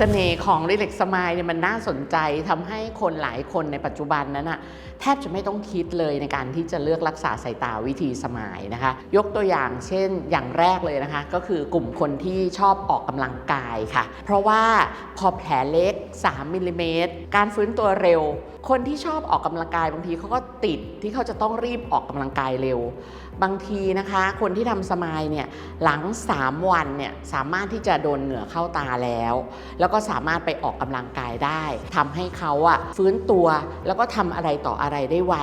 เสน่ห์ของรีเล็กสมายเนี่ยมันน่าสนใจทำให้คนหลายคนในปัจจุบันนั้นอะแทบจะไม่ต้องคิดเลยในการที่จะเลือกรักษาสายตาวิธีสมายนะคะ ยกตัวอย่างเช่นอย่างแรกเลยนะคะ ก็คือกลุ่มคนที่ชอบออกกำลังกายค่ะ เพราะว่าพอแผลเล็ก 3มิลลิเมตรการฟื้นตัวเร็ว คนที่ชอบออกกำลังกายบางทีเขาก็ติดที่เขาจะต้องรีบออกกำลังกายเร็ว บางทีนะคะ คนที่ทำสมายเนี่ยหลัง 3 วันเนี่ยสามารถที่จะโดนเหงื่อเข้าตาแล้วแล้วก็สามารถไปออกกำลังกายได้ทำให้เขาอะฟื้นตัวแล้วก็ทำอะไรต่ออะไรได้ไว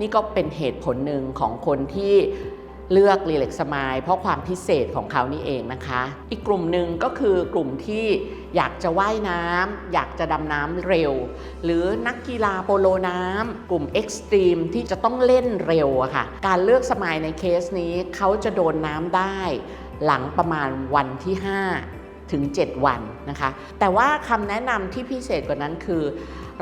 นี่ก็เป็นเหตุผลหนึ่งของคนที่เลือกรีเล็กสมายเพราะความพิเศษของเขานี่เองนะคะ อีกกลุ่มหนึ่งก็คือกลุ่มที่อยากจะว่ายน้ำอยากจะดำน้ำเร็ว หรือนักกีฬาโปโลน้ำกลุ่มเอ็กซ์ตรีมที่จะต้องเล่นเร็วอะค่ะ การเลือกสมายในเคสนี้เขาจะโดนน้ำได้ หลังประมาณวันที่ 5 ถึง 7 วันนะคะ แต่ว่าคำแนะนำที่พิเศษกว่านั้นคือ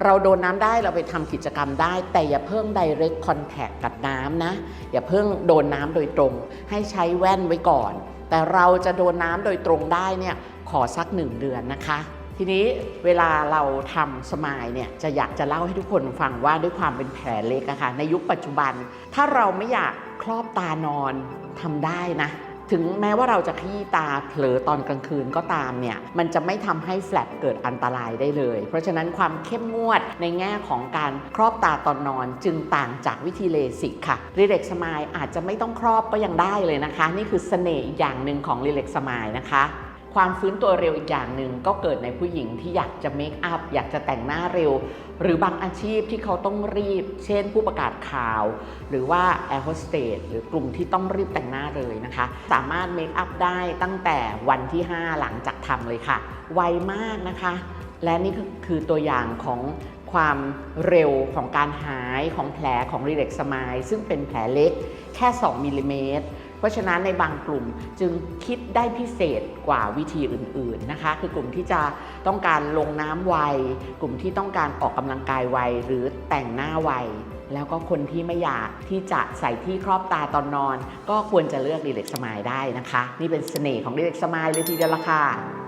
เราโดนน้ำได้เราไปทำกิจกรรมได้ แต่อย่าเพิ่ง direct contact กับน้ำนะ อย่าเพิ่งโดนน้ำโดยตรง ให้ใช้แว่นไว้ก่อน แต่เราจะโดนน้ำโดยตรงได้เนี่ยขอสัก1เดือนนะคะ ทีนี้เวลาเราทำสมายเนี่ยจะอยากจะเล่าให้ทุกคนฟังว่าด้วยความเป็นแผลเล็กอะคะในยุคปัจจุบัน ถ้าเราไม่อยากครอบตานอนทำได้นะ ถึงแม้ว่าเราจะขยี้ตาเผลอตอนกลางคืนก็ตามเนี่ยมันจะไม่ทำให้แฟลปเกิดอันตรายได้เลย เพราะฉะนั้นความเข้มงวดในแง่ของการครอบตาตอนนอนจึงต่างจากวิธีเลสิกค่ะรีเล็กสมายอาจจะไม่ต้องครอบก็ยังได้เลยนะคะ นี่คือเสน่ห์อย่างหนึ่งของรีเล็กสมายนะคะ ความฟื้นตัวเร็วอีกอย่างหนึ่งก็เกิดในผู้หญิงที่อยากจะเมคอัพอยากจะแต่งหน้าเร็ว หรือบางอาชีพที่เขาต้องรีบ เช่นผู้ประกาศข่าว หรือว่าแอร์โฮสเตสหรือกลุ่มที่ต้องรีบแต่งหน้าเลยนะคะ สามารถเมคอัพได้ตั้งแต่วันที่ 5 หลังจากทำเลยค่ะ ไวมากนะคะ และนี่คือตัวอย่างของความเร็วของการหายของแผลของรีเล็กสมายซึ่งเป็นแผลเล็กแค่ 2มิลลิเมตร เพราะฉะนั้นในบางกลุ่มจึงคิดได้พิเศษกว่าวิธีอื่นๆนะคะ คือกลุ่มที่จะต้องการลงน้ำไว กลุ่มที่ต้องการออกกำลังกายไว หรือแต่งหน้าไว แล้วก็คนที่ไม่อยากที่จะใส่ที่ครอบตาตอนนอน ก็ควรจะเลือกดีเล็กสมายได้นะคะ นี่เป็นเสน่ห์ของดีเล็กสมายเลยทีเดียวละค่ะ